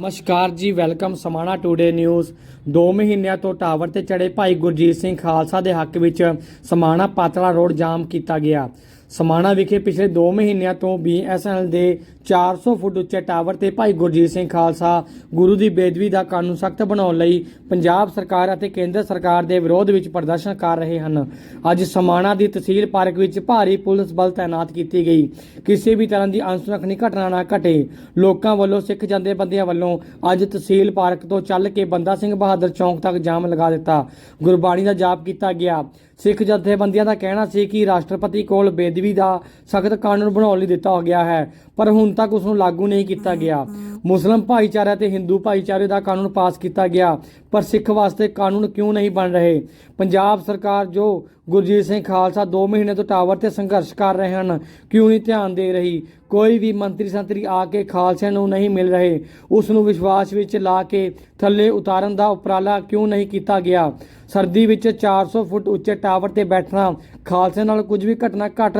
ਨਮਸਕਾਰ ਜੀ, welcome Samana today news 2 ਮਹੀਨਿਆਂ ਤੋਂ ਟਾਵਰ ਤੇ ਚੜੇ ਭਾਈ ਗੁਰਜੀਤ ਸਿੰਘ ਖਾਲਸਾ ਦੇ ਹੱਕ ਵਿੱਚ ਸਮਾਣਾ ਪਾਤਲਾ ਰੋਡ ਜਾਮ ਕੀਤਾ ਗਿਆ। ਸਮਾਣਾ ਵਿਖੇ ਪਿਛਲੇ 2 ਮਹੀਨਿਆਂ ਤੋਂ BSNL ਦੇ 400 ਫੁੱਟ ਉੱਚੇ ਟਾਵਰ ਤੇ ਭਾਈ ਗੁਰਜੀਤ ਸਿੰਘ ਖਾਲਸਾ ਗੁਰੂ ਦੀ ਬੇਦਵੀ ਦਾ ਕਾਨੂੰਨ ਸਖਤ ਬਣਾਉਣ ਲਈ ਪੰਜਾਬ ਸਰਕਾਰ ਅਤੇ ਕੇਂਦਰ ਸਰਕਾਰ ਦੇ ਵਿਰੋਧ ਵਿੱਚ ਪ੍ਰਦਰਸ਼ਨ ਕਰ ਰਹੇ ਹਨ। ਅੱਜ ਸਮਾਣਾ ਦੀ ਤਹਿਸੀਲ ਪਾਰਕ ਵਿੱਚ ਭਾਰੀ ਪੁਲਿਸ ਬਲ ਤਾਇਨਾਤ ਕੀਤੀ ਗਈ। ਕਿਸੇ ਵੀ ਤਰ੍ਹਾਂ ਦੀ ਅਨਸੁਖਣੀ ਘਟਨਾ ਨਾ ਘਟੇ। ਲੋਕਾਂ ਵੱਲੋਂ ਸਿੱਖ ਜਾਂਦੇ ਬੰਦਿਆਂ ਵੱਲੋਂ ਅੱਜ ਤਹਿਸੀਲ ਪਾਰਕ ਤੋਂ ਚੱਲ ਕੇ ਬੰਦਾ ਸਿੰਘ ਬਹਾਦਰ ਚੌਂਕ ਤੱਕ ਜਾਮ ਲਗਾ ਦਿੱਤਾ। ਗੁਰਬਾਣੀ ਦਾ ਜਾਪ ਕੀਤਾ ਗਿਆ। ਸਿੱਖ ਜਥੇਬੰਦੀਆਂ ਦਾ ਕਹਿਣਾ ਸੀ ਕਿ ਰਾਸ਼ਟਰਪਤੀ ਕੋਲ ਬੇਦਬੀ ਦਾ ਸਖਤ ਕਾਨੂੰਨ ਬਣਾਉਣ ਲਈ ਦਿੱਤਾ ਗਿਆ ਹੈ, ਪਰ ਹੁਣ ਤੱਕ ਉਸ ਨੂੰ ਲਾਗੂ ਨਹੀਂ ਕੀਤਾ ਗਿਆ। ਮੁਸਲਮ ਭਾਈਚਾਰਾ ਤੇ ਹਿੰਦੂ ਭਾਈਚਾਰੇ ਦਾ ਕਾਨੂੰਨ ਪਾਸ ਕੀਤਾ ਗਿਆ। ਪਰ ਸਿੱਖ ਵਾਸਤੇ ਕਾਨੂੰਨ ਕਿਉਂ ਨਹੀਂ ਬਣ ਰਹੇ? ਪੰਜਾਬ ਸਰਕਾਰ ਜੋ ਗੁਰਜੀਤ ਸਿੰਘ ਖਾਲਸਾ 2 ਮਹੀਨੇ ਤੋਂ ਟਾਵਰ ਤੇ ਸੰਘਰਸ਼ ਕਰ ਰਹੇ ਹਨ, ਕਿਉਂ ਨਹੀਂ ਧਿਆਨ ਦੇ ਰਹੀ? ਕੋਈ ਵੀ ਮੰਤਰੀ ਸੰਤਰੀ ਆ ਕੇ ਖਾਲਸਿਆਂ ਨੂੰ ਨਹੀਂ ਮਿਲ ਰਹੇ। ਉਸ ਨੂੰ ਵਿਸ਼ਵਾਸ ਵਿੱਚ ਲਾ ਕੇ ਥੱਲੇ ਉਤਾਰਨ ਦਾ ਉਪਰਾਲਾ ਕਿਉਂ ਨਹੀਂ ਕੀਤਾ ਗਿਆ? ਸਰਦੀ ਵਿੱਚ 400 ਫੁੱਟ ਉੱਚੇ ਟਾਵਰ ਤੇ ਬੈਠਣਾ ਖਾਲਸੇ ਨਾਲ ਕੁਝ ਵੀ ਘਟਨਾ ਘਟ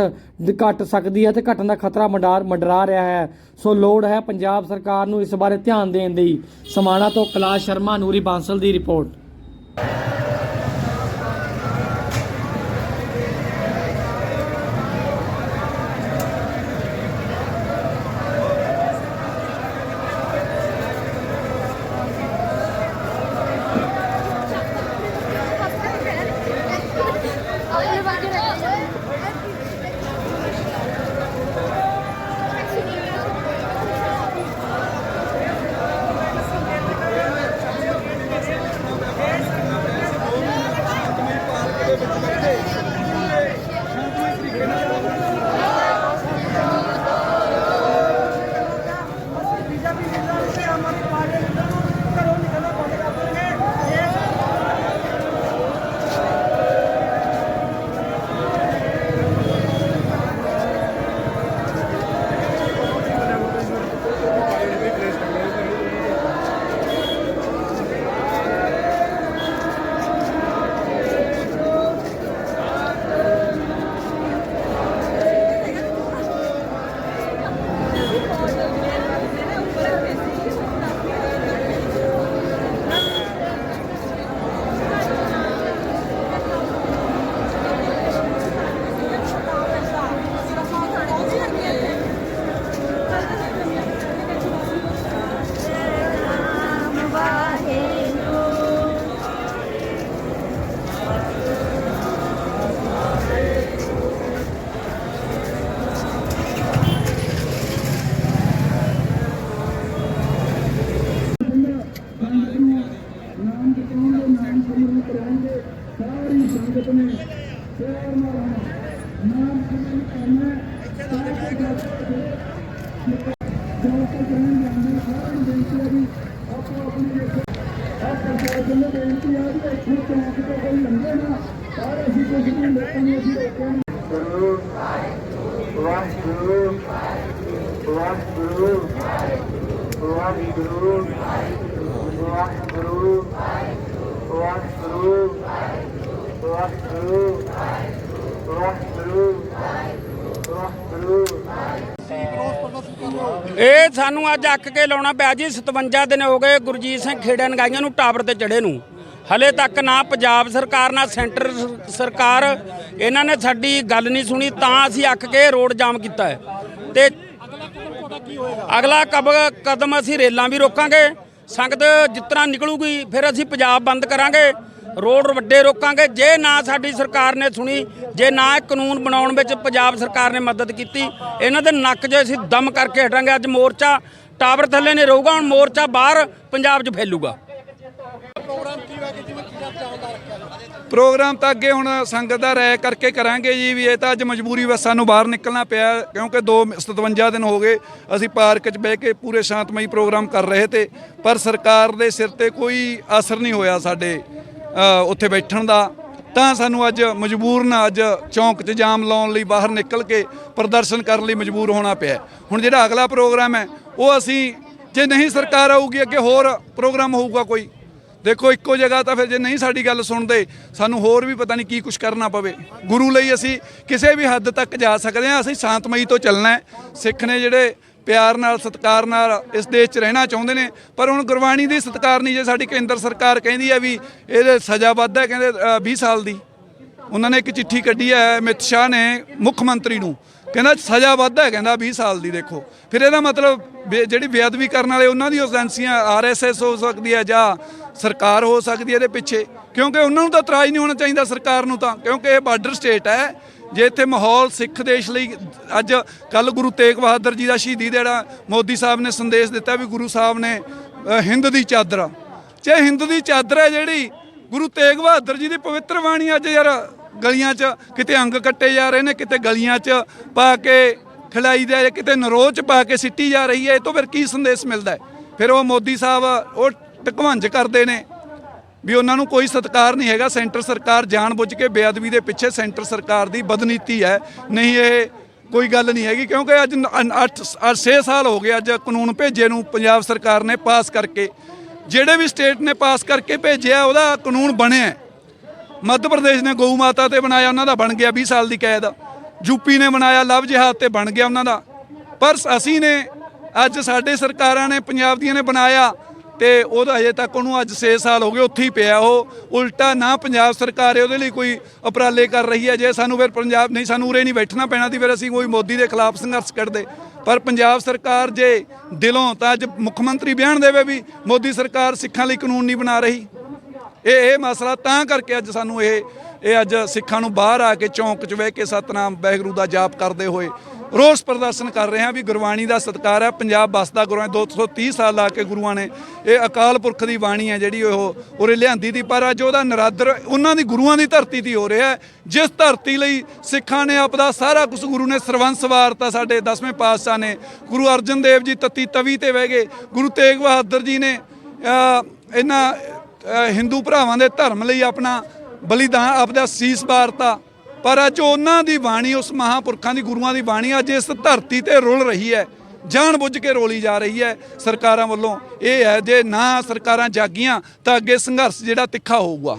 ਘਟ ਸਕਦੀ ਹੈ ਤੇ ਘਟਨ ਦਾ ਖਤਰਾ ਮੰਡਾਰ ਮੰਡਰਾ ਰਿਹਾ ਹੈ। ਸੋ ਲੋੜ ਹੈ ਪੰਜਾਬ ਸਰਕਾਰ ਨੂੰ ਇਸ ਬਾਰੇ ਧਿਆਨ ਦੇਣ ਦੀ। ਸਮਾਣਾ ਤੋਂ ਕੈਲਾਸ਼ ਸ਼ਰਮਾ, ਨੂਰੀ ਬਾਂਸਲ ਦੀ ਰਿਪੋਰਟ। ਨਿਯਮਿਤ ਰਹਿਣਗੇ ਸਾਰੀ ਸੰਗਤ ਨੇ ਪਿਆਰ ਨਾਲ ਨਾਮ ਸਿਮਰਨ ਕਰਨਾ ਸਾਰੇ ਜੋ ਤੱਕ ਰਹਿਣ ਦੇ ਅੰਦਰ ਸਾਰੀ ਬੇਨਤੀ ਹੈ ਵੀ ਆਪੋ ਆਪਣੀ ਦੇਖੋ ਆਪ ਸਰਕਾਰ ਨੂੰ ਬੇਨਤੀ ਹੈ ਕਿ ਇੱਥੇ ਚੌਂਕ ਤੋਂ ਕੋਈ ਲੰਘੇ ਨਾ ਸਾਰੇ ਅਸੀਂ ਕੁਝ ਨਹੀਂ ਲੋਕਾਂ ਨੂੰ ਅਸੀਂ ਰੋਕਾਂਗੇ ਵਾਹਿਗੁਰੂ ਵਾਹਿਗੁਰੂ ਵਾਹਿਗੁਰੂ ਵਾਹਿਗੁਰੂ ਵਾਹਿਗੁਰੂ ਵਾਹਿਗੁਰੂ ਵਾਹਿਗੁਰੂ ਵਾਹਿਗੁਰੂ ਇਹ ਸਾਨੂੰ ਅੱਜ ਅੱਕ ਕੇ ਲਾਉਣਾ ਪਿਆ ਜੀ 57 ਦਿਨ ਹੋ ਗਏ ਗੁਰਜੀਤ ਸਿੰਘ ਖੇੜਾ ਨਗਾਈਆਂ ਨੂੰ ਟਾਵਰ ਤੇ ਚੜੇ ਨੂੰ। ਹਲੇ ਤੱਕ ਨਾ ਪੰਜਾਬ ਸਰਕਾਰ, ਨਾ ਸੈਂਟਰ ਸਰਕਾਰ ਇਹਨਾਂ ਨੇ ਸਾਡੀ ਗੱਲ ਨਹੀਂ ਸੁਣੀ, ਤਾਂ ਅਸੀਂ ਅੱਕ ਕੇ ਰੋਡ ਜਾਮ ਕੀਤਾ ਹੈ। ਤੇ ਅਗਲਾ ਕਬ- ਕਦਮ ਅਸੀਂ ਰੇਲਾਂ ਵੀ ਰੋਕਾਂਗੇ। ਸੰਗਤ ਜਿਸ ਤਰ੍ਹਾਂ ਨਿਕਲੂਗੀ, ਫਿਰ ਅਸੀਂ ਪੰਜਾਬ ਬੰਦ ਕਰਾਂਗੇ, ਰੋਡ ਵੱਡੇ ਰੋਕਾਂਗੇ। ਜੇ ਨਾ ਸਾਡੀ ਸਰਕਾਰ ਨੇ ਸੁਣੀ, ਜੇ ਨਾ ਇਹ ਕਾਨੂੰਨ ਬਣਾਉਣ ਵਿੱਚ ਪੰਜਾਬ ਸਰਕਾਰ ਨੇ ਮਦਦ ਕੀਤੀ, ਇਹਨਾਂ ਦੇ ਨੱਕ 'ਚ ਅਸੀਂ ਦਮ ਕਰਕੇ ਹਟਾਂਗੇ। ਅੱਜ ਮੋਰਚਾ ਟਾਵਰ ਥੱਲੇ ਨੇ ਰਹੂਗਾ, ਹੁਣ ਮੋਰਚਾ ਬਾਹਰ ਪੰਜਾਬ 'ਚ ਫੈਲੂਗਾ। ਪ੍ਰੋਗਰਾਮ ਤਾਂ ਅੱਗੇ ਹੁਣ ਸੰਗਤ ਦਾ ਰਾਇ ਕਰਕੇ ਕਰਾਂਗੇ ਜੀ ਵੀ ਇਹ ਤਾਂ ਅੱਜ ਮਜਬੂਰੀ ਵਸ ਸਾਨੂੰ ਬਾਹਰ ਨਿਕਲਣਾ ਪਿਆ ਕਿਉਂਕਿ 2 57 ਦਿਨ ਹੋ ਗਏ, ਅਸੀਂ ਪਾਰਕ 'ਚ ਬਹਿ ਕੇ ਪੂਰੇ ਸ਼ਾਂਤਮਈ ਪ੍ਰੋਗਰਾਮ ਕਰ ਰਹੇ ਤੇ, ਪਰ ਸਰਕਾਰ ਦੇ ਸਿਰ ਤੇ ਕੋਈ ਅਸਰ ਨਹੀਂ ਹੋਇਆ ਸਾਡੇ ਉੱਥੇ ਬੈਠਣ ਦਾ। ਤਾਂ ਸਾਨੂੰ ਅੱਜ ਮਜਬੂਰਨ ਅੱਜ ਚੌਂਕ 'ਚ ਜਾਮ ਲਾਉਣ ਲਈ ਬਾਹਰ ਨਿਕਲ ਕੇ ਪ੍ਰਦਰਸ਼ਨ ਕਰਨ ਲਈ ਮਜਬੂਰ ਹੋਣਾ ਪਿਆ ਹੁਣ ਜਿਹੜਾ ਅਗਲਾ ਪ੍ਰੋਗਰਾਮ ਹੈ, ਉਹ ਅਸੀਂ, ਜੇ ਨਹੀਂ ਸਰਕਾਰ ਆਊਗੀ, ਅੱਗੇ ਹੋਰ ਪ੍ਰੋਗਰਾਮ ਹੋਊਗਾ ਕੋਈ। ਦੇਖੋ ਇੱਕੋ ਜਗ੍ਹਾ ਤਾਂ ਫਿਰ ਜੇ ਨਹੀਂ ਸਾਡੀ ਗੱਲ ਸੁਣਦੇ ਸਾਨੂੰ ਹੋਰ ਵੀ ਪਤਾ ਨਹੀਂ ਕੀ ਕੁਝ ਕਰਨਾ ਪਵੇ। ਗੁਰੂ ਲਈ ਅਸੀਂ ਕਿਸੇ ਵੀ ਹੱਦ ਤੱਕ ਜਾ ਸਕਦੇ ਹਾਂ ਅਸੀਂ ਸ਼ਾਂਤਮਈ ਤੋਂ ਚੱਲਣਾ ਸਿੱਖ ਨੇ ਜਿਹੜੇ ਪਿਆਰ ਨਾਲ ਸਤਿਕਾਰ ਨਾਲ ਇਸ ਦੇਸ਼ 'ਚ ਰਹਿਣਾ ਚਾਹੁੰਦੇ ਨੇ ਪਰ ਹੁਣ ਗੁਰਬਾਣੀ ਦੀ ਸਤਿਕਾਰ ਨਹੀਂ ਜੇ ਸਾਡੀ ਕੇਂਦਰ ਸਰਕਾਰ ਕਹਿੰਦੀ ਹੈ ਵੀ ਇਹਦੇ ਸਜ਼ਾ ਵੱਧ ਹੈ ਕਹਿੰਦੇ ਅ, 20 ਸਾਲ ਦੀ। ਉਹਨਾਂ ਨੇ ਇੱਕ ਚਿੱਠੀ ਕੱਢੀ ਹੈ ਅਮਿਤ ਸ਼ਾਹ ਨੇ ਮੁੱਖ ਮੰਤਰੀ ਨੂੰ। ਕਹਿੰਦਾ ਸਜ਼ਾ ਵੱਧ ਹੈ, ਕਹਿੰਦਾ 20 ਸਾਲ ਦੀ ਦੇਖੋ। ਫਿਰ ਇਹਦਾ ਮਤਲਬ ਬੇ- ਜਿਹੜੀ ਬੇਅਦਬੀ ਕਰਨ ਵਾਲੇ ਉਹਨਾਂ ਦੀ ਏਜੰਸੀਆਂ ਆਰਐਸਐਸ ਹੋ ਸਕਦੀ ਹੈ ਜਾਂ ਸਰਕਾਰ ਹੋ ਸਕਦੀ ਹੈ ਇਹਦੇ ਪਿੱਛੇ। ਕਿਉਂਕਿ ਉਹਨਾਂ ਨੂੰ ਤਾਂ ਇਤਰਾਜ਼ ਨਹੀਂ ਹੋਣਾ ਚਾਹੀਦਾ ਸਰਕਾਰ ਨੂੰ ਤਾਂ, ਕਿਉਂਕਿ ਇਹ ਬਾਰਡਰ ਸਟੇਟ ਹੈ। ਜੇ ਇੱਥੇ ਮਾਹੌਲ ਸਿੱਖ ਦੇਸ਼ ਲਈ ਅੱਜ ਕੱਲ ਗੁਰੂ ਤੇਗ ਬਹਾਦਰ ਜੀ ਦਾ ਸ਼ਹੀਦੀ ਦਿਹਾੜਾ ਮੋਦੀ ਸਾਹਿਬ ਨੇ ਸੰਦੇਸ਼ ਦਿੱਤਾ ਵੀ ਗੁਰੂ ਸਾਹਿਬ ਨੇ ਹਿੰਦ ਦੀ ਚਾਦਰ। ਜੇ ਹਿੰਦ ਦੀ ਚਾਦਰ ਹੈ ਜਿਹੜੀ, ਗੁਰੂ ਤੇਗ ਬਹਾਦਰ ਜੀ ਦੀ ਪਵਿੱਤਰ ਬਾਣੀ ਅੱਜ ਯਾਰ ਗਲੀਆਂ 'ਚ ਕਿਤੇ ਅੰਗ ਕੱਟੇ ਜਾ ਰਹੇ ਨੇ, ਕਿਤੇ ਗਲੀਆਂ 'ਚ ਪਾ ਕੇ ਖਿਲਾਈ ਦੇ ਕਿਤੇ ਨਰੋਚ ਪਾ ਕੇ ਸਿੱਟੀ ਜਾ ਰਹੀ ਹੈ, ਇਹ ਤੋਂ ਫਿਰ ਕੀ ਸੰਦੇਸ਼ ਮਿਲਦਾ ਹੈ? ਫਿਰ ਉਹ ਮੋਦੀ ਸਾਹਿਬ ਉਹ ਟਕਵੰਜ ਕਰਦੇ ਨੇ ਵੀ ਉਹਨਾਂ ਨੂੰ ਕੋਈ ਸਤਿਕਾਰ ਨਹੀਂ ਹੈਗਾ। ਸੈਂਟਰ ਸਰਕਾਰ ਜਾਣਬੁੱਝ ਕੇ ਬੇਅਦਬੀ ਦੇ ਪਿੱਛੇ ਸੈਂਟਰ ਸਰਕਾਰ ਦੀ ਬਦਨੀਤੀ ਹੈ। ਨਹੀਂ, ਇਹ ਕੋਈ ਗੱਲ ਨਹੀਂ ਹੈਗੀ, ਕਿਉਂਕਿ ਅੱਜ 8 6 ਸਾਲ ਹੋ ਗਏ, ਅੱਜ ਕਾਨੂੰਨ ਭੇਜੇ ਨੂੰ ਪੰਜਾਬ ਸਰਕਾਰ ਨੇ ਪਾਸ ਕਰਕੇ। ਜਿਹੜੇ ਵੀ ਸਟੇਟ ਨੇ ਪਾਸ ਕਰਕੇ ਭੇਜਿਆ, ਉਹਦਾ ਕਾਨੂੰਨ ਬਣਿਆ ਮੱਧ ਪ੍ਰਦੇਸ਼ ਨੇ ਗਊ ਮਾਤਾ ਤੇ ਬਣਾਇਆ ਉਹਨਾਂ ਦਾ ਬਣ ਗਿਆ 20 ਸਾਲ ਦੀ ਕੈਦ। ਯੂਪੀ ਨੇ ਬਣਾਇਆ ਲਵ ਜਿਹਾਦ ਤੇ ਬਣ ਗਿਆ ਉਹਨਾਂ ਦਾ। ਪਰ ਅਸੀਂ ਨੇ ਅੱਜ ਸਾਡੇ ਸਰਕਾਰਾਂ ਨੇ, ਪੰਜਾਬ ਦੀਆਂ ਨੇ ਬਣਾਇਆ ਤੇ ਉਹਦਾ ਹਜੇ ਤੱਕ ਉਹਨੂੰ ਅੱਜ 6 ਸਾਲ ਹੋ ਗਏ, ਉੱਥੇ ਹੀ ਪਿਆ ਉਹ। ਉਲਟਾ ਨਾ ਪੰਜਾਬ ਸਰਕਾਰ ਹੈ ਉਹਦੇ ਲਈ ਕੋਈ ਉਪਰਾਲੇ ਕਰ ਰਹੀ ਹੈ, ਜੇ ਸਾਨੂੰ ਫਿਰ ਪੰਜਾਬ ਨਹੀਂ, ਸਾਨੂੰ ਉਰੇ ਨਹੀਂ ਬੈਠਣਾ ਪੈਣਾ ਸੀ, ਫਿਰ ਅਸੀਂ ਕੋਈ ਮੋਦੀ ਦੇ ਖਿਲਾਫ ਸੰਘਰਸ਼ ਕਰਦੇ ਪਰ ਪੰਜਾਬ ਸਰਕਾਰ ਜੇ ਦਿਲੋਂ ਤਾਂ ਅੱਜ ਮੁੱਖ ਮੰਤਰੀ ਬਿਆਨ ਦੇਵੇ ਵੀ ਮੋਦੀ ਸਰਕਾਰ ਸਿੱਖਾਂ ਲਈ ਕਾਨੂੰਨ ਨਹੀਂ ਬਣਾ ਰਹੀ। ਇਹ ਇਹ ਮਸਲਾ ਤਾਂ ਕਰਕੇ ਅੱਜ ਸਾਨੂੰ ਇਹ ਇਹ ਅੱਜ ਸਿੱਖਾਂ ਨੂੰ ਬਾਹਰ ਆ ਕੇ ਚੌਂਕ 'ਚ ਬਹਿ ਕੇ ਸਤਨਾਮ ਵਾਹਿਗੁਰੂ ਦਾ ਜਾਪ ਕਰਦੇ ਹੋਏ ਰੋਸ ਪ੍ਰਦਰਸ਼ਨ ਕਰ ਰਹੇ ਹਾਂ ਵੀ ਗੁਰਬਾਣੀ ਦਾ ਸਤਿਕਾਰ ਹੈ। ਪੰਜਾਬ ਬਸਦਾ ਗੁਰੂਆਂ 230 ਸਾਲ ਲਾ ਕੇ ਗੁਰੂਆਂ ਨੇ ਇਹ ਅਕਾਲ ਪੁਰਖ ਦੀ ਬਾਣੀ ਹੈ ਜਿਹੜੀ ਉਹ, ਉਰੇ ਲਿਆਂਦੀ ਦੀ ਪਰ ਅੱਜ ਉਹਦਾ ਨਰਾਦਰ ਉਹਨਾਂ ਦੀ ਗੁਰੂਆਂ ਦੀ ਧਰਤੀ ਦੀ ਹੋ ਰਿਹਾ ਜਿਸ ਧਰਤੀ ਲਈ ਸਿੱਖਾਂ ਨੇ ਆਪਦਾ ਸਾਰਾ ਕੁਝ ਗੁਰੂ ਨੇ ਸਰਵੰਸ ਵਾਰਤਾ ਸਾਡੇ 10ਵੇਂ ਪਾਤਸ਼ਾਹ ਨੇ, ਗੁਰੂ ਅਰਜਨ ਦੇਵ ਜੀ ਤਤੀ ਤਵੀ ਤੇ ਬਹਿ ਗਏ। ਗੁਰੂ ਤੇਗ ਬਹਾਦਰ ਜੀ ਨੇ ਇਹਨਾਂ ਹਿੰਦੂ ਭਰਾਵਾਂ ਦੇ ਧਰਮ ਲਈ ਆਪਣਾ ਬਲੀਦਾਨ, ਆਪਦਾ ਸੀਸ ਵਾਰਤਾ। ਪਰ ਅੱਜ ਉਹਨਾਂ ਦੀ ਬਾਣੀ, ਉਸ ਮਹਾਪੁਰਖਾਂ ਦੀ ਗੁਰੂਆਂ ਦੀ ਬਾਣੀ ਅੱਜ ਇਸ ਧਰਤੀ ਤੇ ਰੁਲ ਰਹੀ ਹੈ। ਜਾਣ ਬੁੱਝ ਕੇ ਰੋਲੀ ਜਾ ਰਹੀ ਹੈ ਸਰਕਾਰਾਂ ਵੱਲੋਂ। ਇਹ ਹੈ ਜੇ ਨਾ ਸਰਕਾਰਾਂ ਜਾਗੀਆਂ ਤਾਂ ਅੱਗੇ ਸੰਘਰਸ਼ ਜਿਹੜਾ ਤਿੱਖਾ ਹੋਊਗਾ।